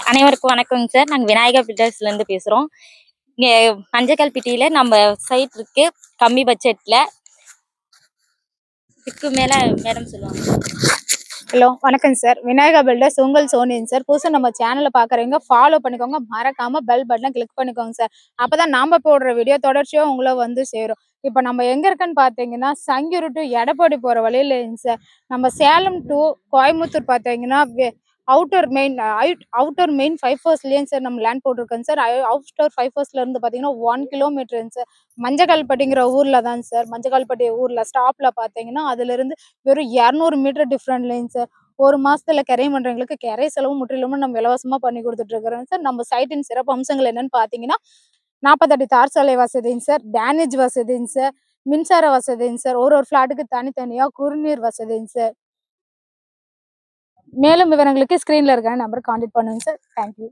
அனைவருக்கும் வணக்கங்க சார். நாங்கள் விநாயகா பில்டர்ஸ்ல இருந்து பேசுறோம். இங்க மஞ்சக்கல்பிட்டியில நம்ம சைட் இருக்கு. கம்மி பட்ஜெட்ல இதுக்கு மேல மேடம் சொல்லுவாங்க. ஹலோ வணக்கம் சார். விநாயகா பில்டர்ஸ் உங்கள் சோனியன் சார். புதுசாக நம்ம சேனலை பார்க்குறவங்க ஃபாலோ பண்ணிக்கோங்க. மறக்காம பெல் பட்டனை கிளிக் பண்ணிக்கோங்க சார். அப்பதான் நாம போடுற வீடியோ தொடர்ச்சியாக உங்களை வந்து சேரும். இப்போ நம்ம எங்க இருக்கன்னு பார்த்தீங்கன்னா சங்கியூர் டு எடப்பாடி போகிற வழியில சார். நம்ம சேலம் டு கோயம்புத்தூர் பார்த்தீங்கன்னா outer main outer main five ஃபர்ஸ்ட்லேயும் sir நம்ம லேண்ட் போட்டிருக்கோங்க சார் அவுட்டர் ஃபைவ் ஃபர்ஸ்ட்ல இருந்து பார்த்தீங்கன்னா ஒன் கிலோமீட்டருங்க சார் மஞ்சக்கால்பட்டிங்கிற ஊர்ல தான் சார் மஞ்சக்கால்பட்டி ஊரில் ஸ்டாப்ல பார்த்தீங்கன்னா அதுல இருந்து வெறும் இரநூறு மீட்டர் டிஃப்ரெண்ட்லேங்க சார் ஒரு மாசத்துல கரை மன்றங்களுக்கு கரை செலவு முற்றிலுமே நம்ம இலவசமா பண்ணி கொடுத்துட்டு இருக்கிறோம் சார் நம்ம சைட்டின் சிறப்பு அம்சங்கள் என்னன்னு பார்த்தீங்கன்னா நாற்பத்தடி தார் சாலை வசதிங்க சார் டேனேஜ் வசதிங்க சார் மின்சார வசதிங்க சார் ஒரு ஒரு ஃப்ளாட்டுக்கு தனித்தனியா குறுநீர் வசதிங்க சார் மேலும் விவரங்களுக்கு ஸ்க்ரீன்ல இருக்கிற நம்பர் கான்டாக்ட் பண்ணுங்க சார் தேங்க்யூ